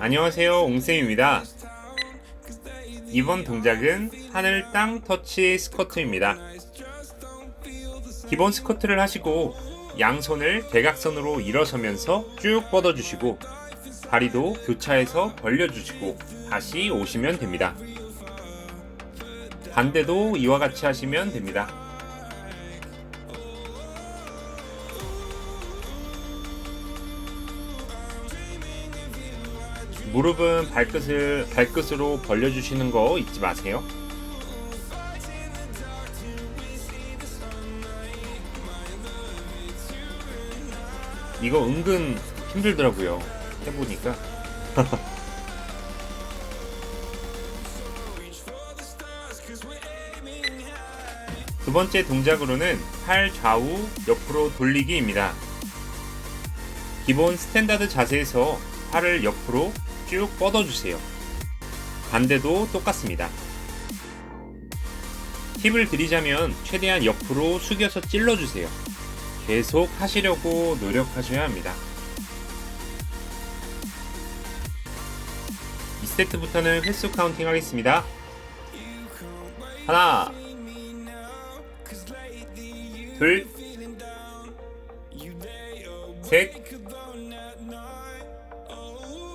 안녕하세요 옹쌤입니다. 이번 동작은 하늘 땅 터치 스쿼트입니다. 기본 스쿼트를 하시고 양손을 대각선으로 일어서면서 쭉 뻗어주시고 다리도 교차해서 벌려주시고 다시 오시면 됩니다. 반대도 이와 같이 하시면 됩니다 무릎은 발끝을 발끝으로 벌려주시는 거 잊지 마세요. 이거 은근 힘들더라고요. 해보니까. 두 번째 동작으로는 팔 좌우 옆으로 돌리기입니다. 기본 스탠다드 자세에서 팔을 옆으로 쭉 뻗어주세요. 반대도 똑같습니다. 팁을 드리자면 최대한 옆으로 숙여서 찔러주세요. 계속 하시려고 노력하셔야 합니다. 2세트부터는 횟수 카운팅 하겠습니다. 하나, 둘, 셋,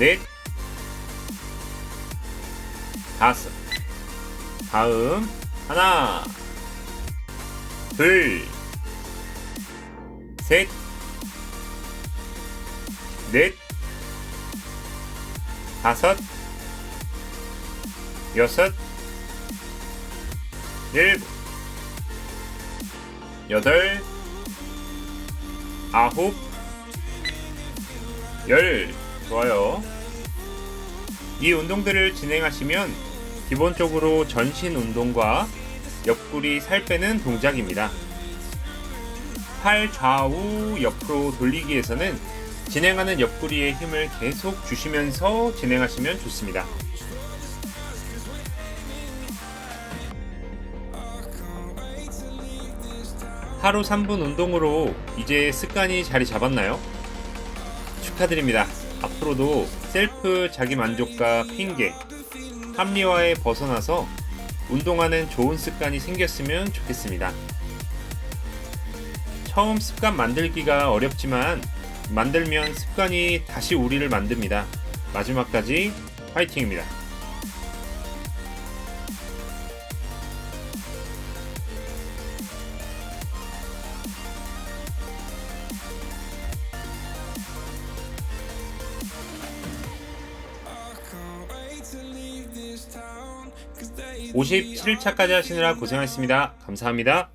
넷, 다섯. 다음 하나, 둘, 셋, 넷, 다섯, 여섯, 일곱, 여덟, 아홉, 열. 좋아요. 이 운동들을 진행하시면 기본적으로 전신 운동과 옆구리 살 빼는 동작입니다. 팔 좌우 옆으로 돌리기에서는 진행하는 옆구리에 힘을 계속 주시면서 진행하시면 좋습니다. 하루 3분 운동으로 이제 습관이 자리 잡았나요? 축하드립니다. 앞으로도 셀프 자기 만족과 핑계, 합리화에 벗어나서 운동하는 좋은 습관이 생겼으면 좋겠습니다. 처음 습관 만들기가 어렵지만 만들면 습관이 다시 우리를 만듭니다. 마지막까지 화이팅입니다. 오십칠 차까지 하시느라 고생하셨습니다. 감사합니다.